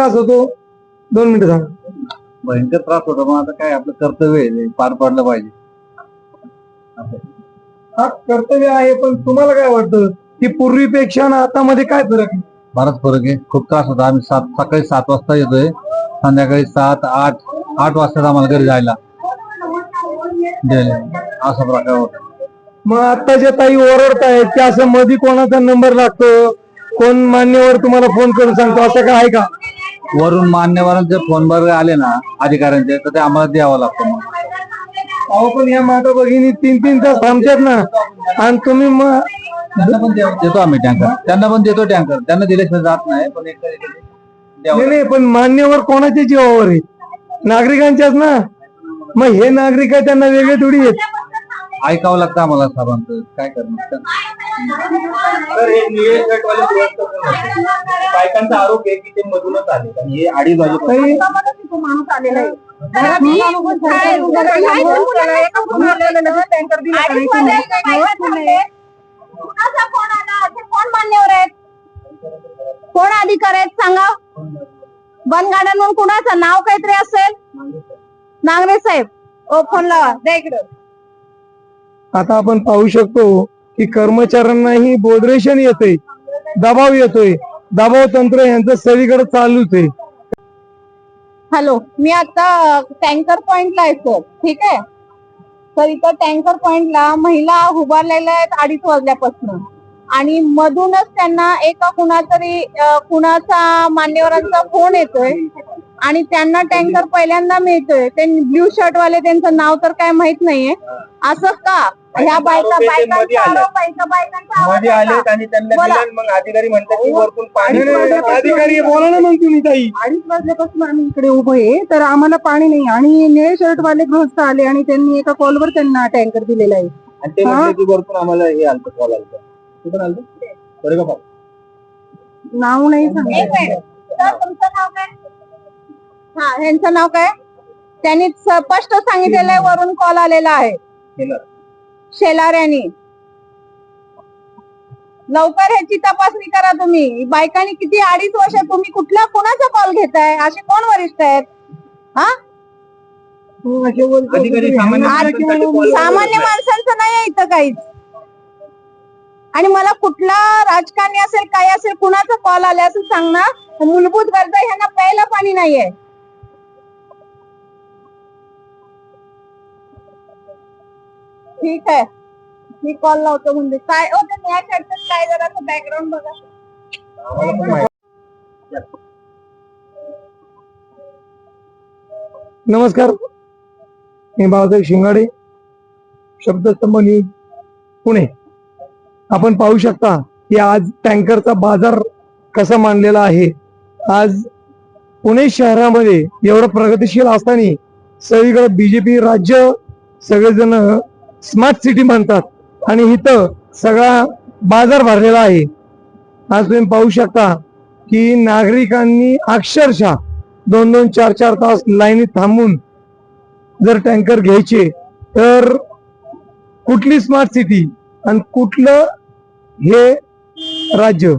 त्रास होतो. दोन मिनिटं सांग भयंकर त्रास होता पण आता काय आपलं कर्तव्य आहे ते पार पाडलं पाहिजे. हा कर्तव्य आहे पण तुम्हाला काय वाटतं? की पूर्वीपेक्षा ना आता मध्ये काय फरक आहे? बराच फरक आहे. खूप त्रास होता. आम्ही सात सकाळी सात वाजता येतोय. संध्याकाळी सात आठ आठ वाजता आम्हाला घरी जायला. असा प्रकार होता. मग आता जे ताई ओरडतायत की असं मध्ये कोणाचा नंबर लागतो कोण मान्यवर तुम्हाला फोन करून सांगतो असं काय आहे का? वरून मान्यवरांचे फोनवर आले ना अधिकाऱ्यांचे तर ते आम्हाला द्यावं लागतं मग. अहो पण या माता भगिनी तीन तीन तास थांबतात ना. आणि तुम्ही मग त्यांना पण देतो आम्ही टँकर त्यांना पण देतो टँकर त्यांना दिल्याशिवाय जात नाही पण एक तरी द्यावं नाही नाही पण मान्यवर कोणाच्या जीवावर आहे? नागरिकांच्याच ना? मग हे नागरिक आहे त्यांना वेगळे थोडी आहेत. ऐकावं लागतं आम्हाला साहेबांचं. काय करणार? बायकांचा आरोप आहे की ते मधूनच आले आणि हे अडीच वाजे ताई कोण आहेत? कोण अधिकार आहेत? सांगा. कुणाचं? नाव काहीतरी असेल? नागरे साहेब. ओ फोन लावा. द्या इकडं. आता आपण पाहू शकतो की कर्मचाऱ्यांनाही बोडरेशन येते दबाव येतोय. दबाव तंत्र यांचं सगळीकडे चालूच आहे हॅलो मी आता टँकर पॉइंटला आहे सर ठीक आहे? तर इथं टँकर पॉइंटला महिला उभारलेल्या आहेत अडीच वाजल्यापासून. आणि मधूनच त्यांना एका कुणातरी कुणाचा मान्यवरांचा फोन येतोय. आणि त्यांना टँकर पहिल्यांदा मिळतोय. ते ब्ल्यू शर्ट वाले त्यांचं नाव तर काय माहीत नाहीये. असं का? ह्या बायका बायकांचा आले. आरोप आहे का? बायकांचा आरोपमध्ये आहे आले का? आणि त्यांना बोला. दिलं आणि मग अधिकारी म्हणतात की वरतून पाणी नाही. अधिकारी बोला ना मग तुम्ही ताई. अडीच वाजल्यापासून आम्ही इकडे उभे आहे. तर आम्हाला पाणी नाही. आणि निळे शर्ट वाले गृहस्थ आले आणि त्यांनी एका कॉलवर त्यांना टँकर दिलेला आहे. आणि ते म्हणले की वरतून आम्हाला हे आलं कॉल कुठून नाव नाही एक सांगितलं मिनिट. सर, तुमचं नाव काय? हा ह्यांचं नाव काय? त्यांनी स्पष्ट सांगितलेलं आहे वरून कॉल आलेला आहे. शेलार. यांनी. लवकर ह्याची तपासणी करा तुम्ही. बायकांनी किती अडीच वर्ष तुम्ही कुठल्या कुणाचा कॉल घेताय? असे कोण वरिष्ठ आहेत? हा? अधिकारी सामान्य माणसांचं नाही आहे इथं काहीच. आणि मला कुठला राजकारणी असेल काय असेल कुणाचा कॉल आला असं सांग ना मूलभूत गरजा ह्यांना प्यायला पाणी नाहीये. ठीक आहे. मी कॉल लावतो म्हणजे. काय? ओ ते मॅच शर्टात काय? जरा बॅकग्राऊंड बघा. नमस्कार. मी बाबासाहेब शिंगाडे. शब्दस्तंभ न्यूज पुणे. आपण पाहू शकता की आज टँकरचा बाजार कसा मांडलेला आहे. आज पुणे शहरामध्ये एवढं प्रगतिशील असताना सगळीकडे बीजेपी राज्य सगळेजण स्मार्ट सिटी म्हणतात. आणि इथं सगळा बाजार भरलेला आहे. आज तुम्ही पाहू शकता की नागरिकांनी अक्षरशः दोन दोन चार चार तास लाईनीत थांबून जर टँकर घ्यायचे तर कुठली स्मार्ट सिटी आणि कुठलं हे राज्य?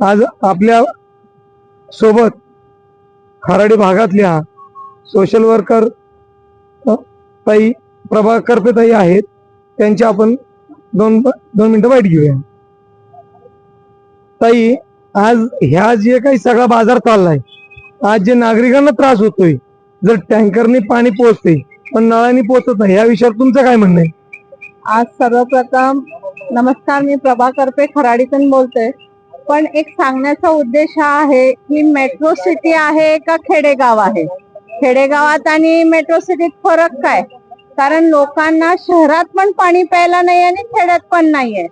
आज आपल्यासोबत खाराडी भागातल्या सोशल वर्कर ताई प्रभाकर ताई आहेत. त्यांच्या आपण दोन दोन मिनिटं वाईट घेऊया. ताई आज ह्या जे काही सगळा बाजार चाललाय आज जे नागरिकांना त्रास होतोय जर टँकरने पाणी पोहोचते पण नळाने पोहोचत नाही या विषयावर तुमचं काय म्हणणं आहे? आज सर्वप्रथम नमस्कार मी प्रभा करपे खराडीतून बोलते. पण एक सांगण्याचा उद्देश हा आहे की मेट्रो सिटी आहे का खेडेगाव आहे? खेडेगावात आणि मेट्रो सिटीत फरक काय? कारण लोकांना शहरात पण पाणी प्यायला नाही आणि खेड्यात पण नाहीये.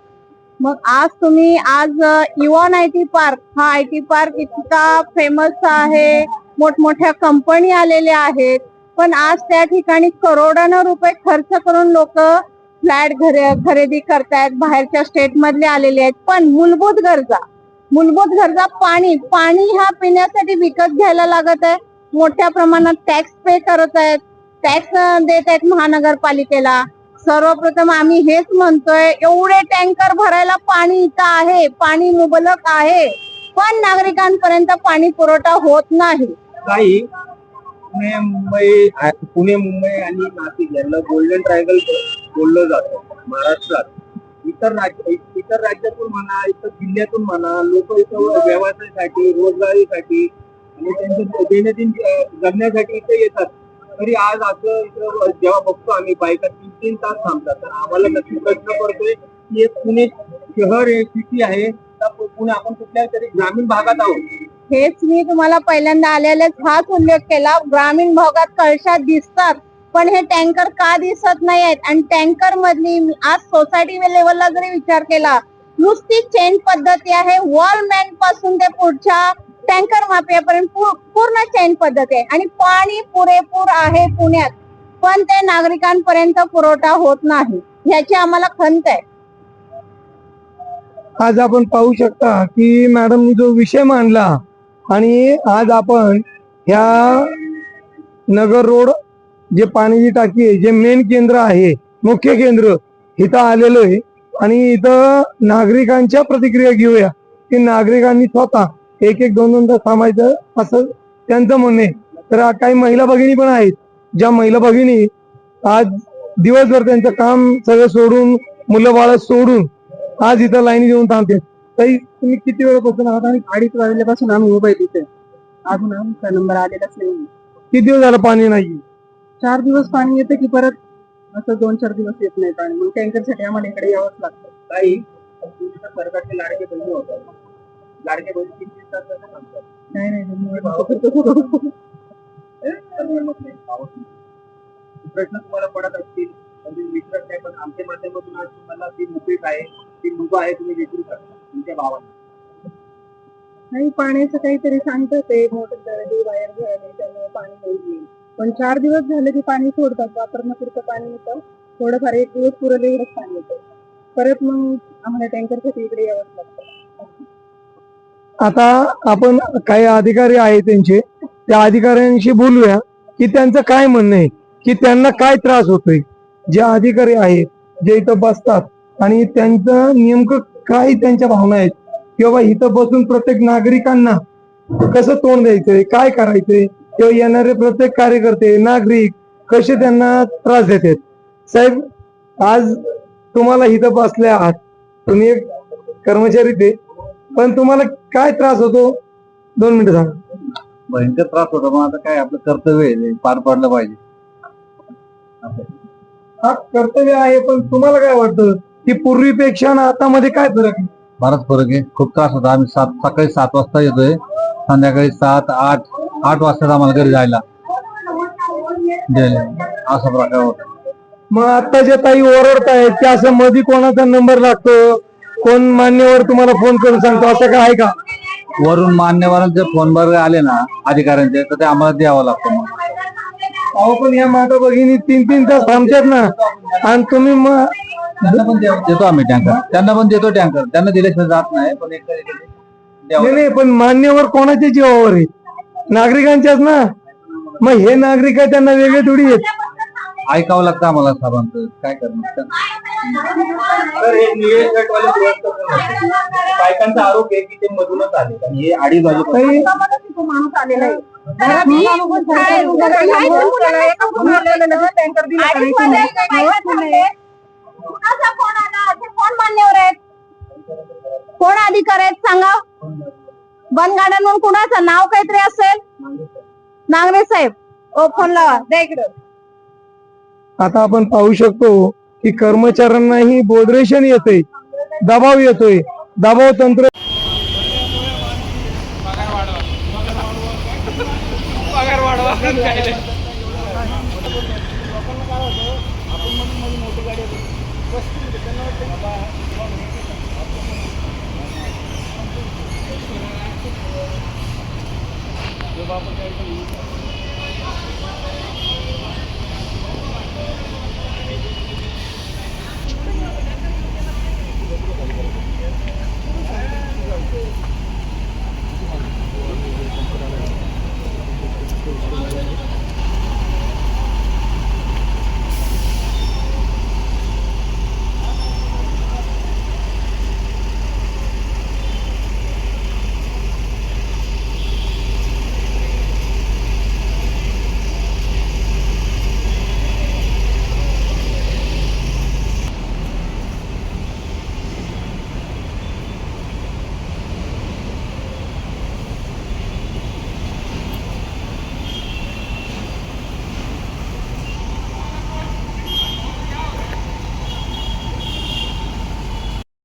मग आज तुम्ही आज इवॉन आय टी पार्क हा आय टी पार्क इतका फेमस आहे. मोठमोठ्या कंपनी आलेल्या आहेत. पण आज त्या ठिकाणी करोडानं रुपये खर्च करून लोक फ्लॅट खरेदी करतायत बाहेरच्या स्टेट मधले आलेले आहेत. पण मूलभूत गरजा मूलभूत गरजा पाणी पाणी हा पिण्यासाठी विकत घ्यायला लागत आहे. मोठ्या प्रमाणात टॅक्स पे करत आहेत. टॅक्स देत आहेत महानगरपालिकेला. सर्वप्रथम आम्ही हेच म्हणतोय एवढे टँकर भरायला पाणी इथं आहे पाणी मुबलक आहे पण नागरिकांपर्यंत पाणी पुरवठा होत नाही. काही पुणे मुंबई पुणे मुंबई आणि नाशिक यांना गोल्डन ट्रायगल बोललं जातं महाराष्ट्रात. इतर राज्य इतर राज्यातून म्हणा इतर जिल्ह्यातून म्हणा लोक इथं व्यवसायासाठी रोजगारीसाठी आणि त्यांच्या दैनंदिन जगण्यासाठी इथे येतात. तरी आज असं इथं जेव्हा बघतो आम्ही बायका तीन तीन तास थांबतात. तर आम्हाला नक्की प्रश्न पडतोय की एक पुणे शहर आहे सिटी आहे. तर पुणे आपण कुठल्या तरी ग्रामीण भागात आहोत. हेच मी तुम्हाला पहिल्यांदा आलेलेच हाच उल्लेख केला. ग्रामीण भागात कळशात दिसतात पण हे टँकर का दिसत नाही आहेत आणि टँकर मधली आज सोसायटी लेवलला जरी विचार केला नुसती चेन पद्धती आहे. वॉलमॅनपासून ते पुढच्या टँकर माफियापर्यंत पूर्ण चेन पद्धती आहे. आणि पाणी पुरेपूर आहे पुण्यात. पण ते नागरिकांपर्यंत पुरवठा होत नाही. याची आम्हाला खंत आहे. आज आपण पाहू शकता की मॅडमनी जो विषय मांडला आणि आज आपण ह्या नगर रोड जे पाण्याची टाकी आहे जे मेन केंद्र आहे मुख्य केंद्र इथं आलेलो आहे. आणि इथं नागरिकांच्या प्रतिक्रिया घेऊया. की नागरिकांनी स्वतः एक एक दोन दोन तास थांबायचं असं त्यांचं म्हणणं आहे. तर काही महिला भगिनी पण आहेत. ज्या महिला भगिनी आज दिवसभर त्यांचं काम सगळं सोडून मुलं बाळ सोडून आज इथं लाईन देऊन थांबते ताई तुम्ही किती वेळापासून आहात आणि अडीच वाजल्यापासून आम्ही उभे आहे तिथे अजून आमचा नंबर आलेलाच नाही किती दिवस झाला पाणी नाही चार दिवस पाणी येतं की परत असं दोन चार दिवस येत नाही पाणी मग टँकरसाठी आम्हाला इकडे यावंच लागतं. काही सरकारचे लाडके बहिणी होतात. लाडके बहिणी तीन तीन तास कसं थांबतात नाही प्रश्न तुम्हाला पडत असतील म्हणजे विचारत नाही पण आमच्या माध्यमातून आज तुम्हाला ती मुकळीक आहे ती मुभा आहे तुम्ही विचारू शकता तुमच्या भावांना नाही पाण्याचं काहीतरी सांगतात ते मोटर वायर झाली त्यामुळे पाणी नाही पण चार दिवस झाले की पाणी सोडतात वापरण्यापुरतं पाणी येतं. थोडंफार एक दिवस पुरेल एवढंच पाणी येतं. परत मग आम्हाला टँकरसाठी इकडे यावंच लागतं. आता आपण काही अधिकारी आहेत त्यांचे त्या अधिकाऱ्यांशी बोलूया की त्यांचं काय म्हणणं आहे की त्यांना काय त्रास होतोय. जे अधिकारी आहेत जे इथं बसतात आणि त्यांचं नेमकं काय त्यांच्या भावना आहेत किंवा इथं बसून प्रत्येक नागरिकांना कसं तोंड द्यायचंय काय करायचंय किंवा येणारे प्रत्येक कार्यकर्ते नागरिक कसे त्यांना त्रास देतात? साहेब आज तुम्हाला इथं बसले आहात. तुम्ही एक कर्मचारी ते पण तुम्हाला काय त्रास होतो? दोन मिनिटं सांगा. भयंकर त्रास होता पण आता काय आपलं कर्तव्य आहे ते पार पाडलं पाहिजे. हा कर्तव्य आहे पण तुम्हाला काय वाटतं? की पूर्वीपेक्षा ना आता मध्ये काय फरक आहे? बराच फरक आहे. खूप त्रास होता. आम्ही सात सकाळी सात वाजता येतोय संध्याकाळी सात आठ आठ वाजता आम्हाला घरी जायला. असा प्रकार होता. मग आता जे ताई ओरडतायत की असं मध्ये कोणाचा नंबर लागतो कोण मान्यवर तुम्हाला फोन करून सांगतो असं काय आहे का? वरून मान्यवरांचे फोनवर आले ना अधिकाऱ्यांचे तर ते आम्हाला द्यावं लागतं मग. अहो पण या माता भगिनी तीन तीन तास थांबतात ना. आणि तुम्ही मग त्यांना पण देतो आम्ही टँकर. त्यांना पण देतो टँकर. त्यांना दिल्याशिवाय जात नाही पण एक नाही नाही पण मान्यवर कोणाच्या जीवावर आहे? नागरिकांच्याच ना? मग हे नागरिक आहे त्यांना वेगळे थोडी आहेत. ऐकावं लागतं आम्हाला साहेबांचं. काय करणार? हे निळे शर्टवाले होते? बायकांचा आरोप आहे की ते मधूनच आले. आणि हे अडीच कोण अधिकार आहेत? सांगा. बनगाड्यांवर कुणाचं? नाव काहीतरी असेल? नांगरे साहेब. ओ फोन लावा. द्या आता आपण पाहू शकतो की कर्मचाऱ्यांनाही बोर्डरेशन येते दबाव येतोय. दबाव तंत्र पगार वाढवा. Cuiabá porque é isso.